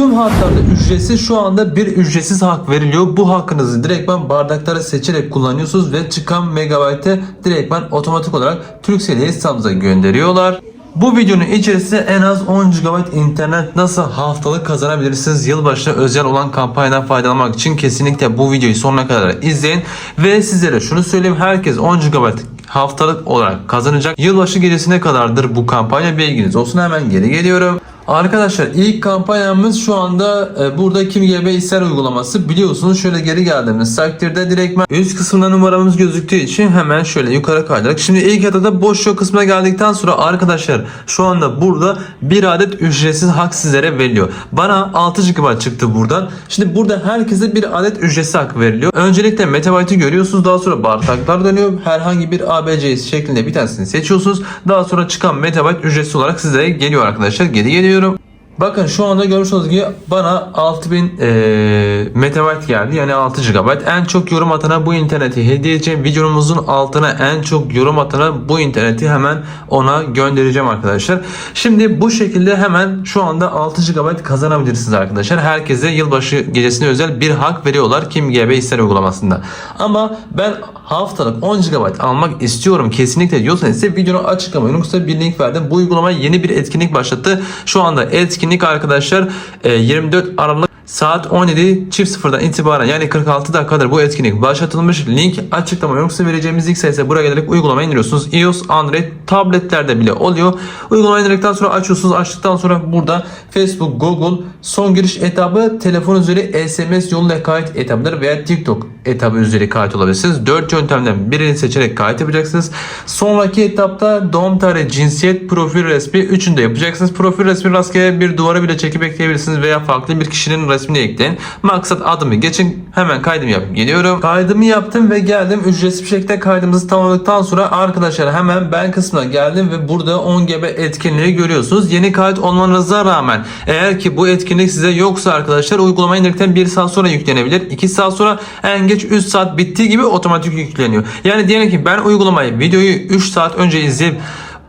Tüm hatlarda ücretsiz şu anda bir ücretsiz hak veriliyor. Bu hakkınızı direktmen bardaklara seçerek kullanıyorsunuz ve çıkan megabaytı direktmen otomatik olarak Turkcell'e hesabınıza gönderiyorlar. Bu videonun içerisinde en az 10 GB internet nasıl haftalık kazanabilirsiniz yılbaşı özel olan kampanyadan faydalanmak için kesinlikle bu videoyu sonuna kadar izleyin ve sizlere şunu söyleyeyim herkes 10 GB haftalık olarak kazanacak. Yılbaşı gecesine kadardır bu kampanya bilginiz olsun hemen geri geliyorum. Arkadaşlar ilk kampanyamız şu anda e, burada Kim GB ister uygulaması biliyorsunuz şöyle geri geldiğimiz takdirde direktmen üst kısmında numaramız gözüktüğü için hemen şöyle yukarı kaydırarak şimdi ilk adada boş yok kısmına geldikten sonra arkadaşlar şu anda burada bir adet ücretsiz hak sizlere veriliyor. Bana 6 GB çıktı buradan. Şimdi burada herkese bir adet ücretsiz hak veriliyor. Öncelikle metabaytı görüyorsunuz daha sonra bardaklar dönüyor. Herhangi bir ABC şeklinde bir tanesini seçiyorsunuz. Daha sonra çıkan metabayt ücretsiz olarak sizlere geliyor arkadaşlar. Geri geliyorum. Bakın şu anda görmüş olduğunuz gibi bana 6000 eee megabayt geldi yani 6 GB. En çok yorum atana bu interneti hediye edeceğim. Videomuzun altına en çok yorum atana bu interneti hemen ona göndereceğim arkadaşlar. Şimdi bu şekilde hemen şu anda 6 GB kazanabilirsiniz arkadaşlar. Herkese yılbaşı gecesine özel bir hak veriyorlar Kim GB ister uygulamasında. Ama ben haftalık 10 GB almak istiyorum kesinlikle diyorsanız ise videonun açıklama yoksa bir link verdim. Bu uygulama yeni bir etkinlik başlattı. Şu anda etkinlik arkadaşlar e, 24 Aralık Saat 17 çift sıfırdan itibaren yani 46 dakikadır bu etkinlik başlatılmış. Link açıklama yoksa vereceğimiz link sayesinde buraya gelerek uygulamayı indiriyorsunuz. iOS, Android tabletlerde bile oluyor. Uygulamayı indirdikten sonra açıyorsunuz. Açtıktan sonra burada Facebook, Google son giriş etabı telefon üzeri SMS yoluyla kayıt etabıdır veya TikTok etabı üzeri kayıt olabilirsiniz. 4 yöntemden birini seçerek kayıt yapacaksınız. Sonraki etapta doğum tarihi, cinsiyet, profil resmi üçünü yapacaksınız. Profil resmi rastgele bir duvara bile çekip ekleyebilirsiniz veya farklı bir kişinin resmini ekleyin. Maksat adımı geçin. Hemen kaydımı yapıp geliyorum. Kaydımı yaptım ve geldim. Ücretsiz bir şekilde kaydımızı tamamladıktan sonra arkadaşlar hemen ben kısmına geldim ve burada 10 GB etkinliği görüyorsunuz. Yeni kayıt olmanıza rağmen eğer ki bu etkinlik size yoksa arkadaşlar uygulamayı indirdikten 1 saat sonra yüklenebilir. 2 saat sonra en geç 3 saat bittiği gibi otomatik yükleniyor. Yani diyelim ki ben uygulamayı videoyu 3 saat önce izleyip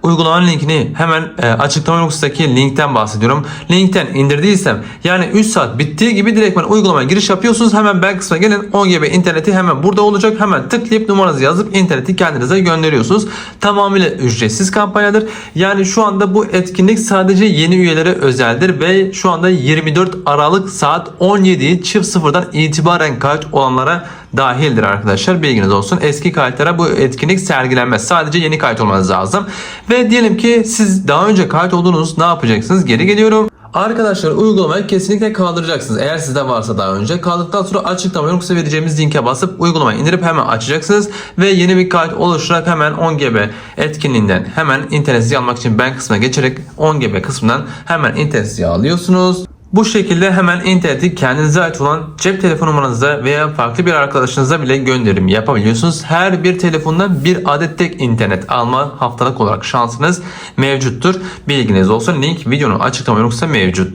uygulamanın linkini hemen e, açıklama noktasındaki linkten bahsediyorum. Linkten indirdiysem yani 3 saat bittiği gibi direktmen uygulamaya giriş yapıyorsunuz. Hemen ben kısmına gelin 10 GB interneti hemen burada olacak. Hemen tıklayıp numaranızı yazıp interneti kendinize gönderiyorsunuz. Tamamıyla ücretsiz kampanyadır. Yani şu anda bu etkinlik sadece yeni üyelere özeldir ve şu anda 24 Aralık saat 17 çift sıfırdan itibaren kayıt olanlara dahildir arkadaşlar. Bilginiz olsun. Eski kayıtlara bu etkinlik sergilenmez. Sadece yeni kayıt olmanız lazım. Ve diyelim ki siz daha önce kayıt oldunuz. Ne yapacaksınız? Geri geliyorum. Arkadaşlar uygulamayı kesinlikle kaldıracaksınız. Eğer sizde varsa daha önce. Kaldıktan sonra açıklama yoksa vereceğimiz linke basıp uygulamayı indirip hemen açacaksınız. Ve yeni bir kayıt oluşturarak hemen 10 GB etkinliğinden hemen internet almak için ben kısmına geçerek 10 GB kısmından hemen internet alıyorsunuz. Bu şekilde hemen interneti kendinize ait olan cep telefon numaranıza veya farklı bir arkadaşınıza bile gönderim yapabiliyorsunuz. Her bir telefondan bir adet tek internet alma haftalık olarak şansınız mevcuttur. Bilginiz olsun. Link videonun açıklama yoksa mevcuttur.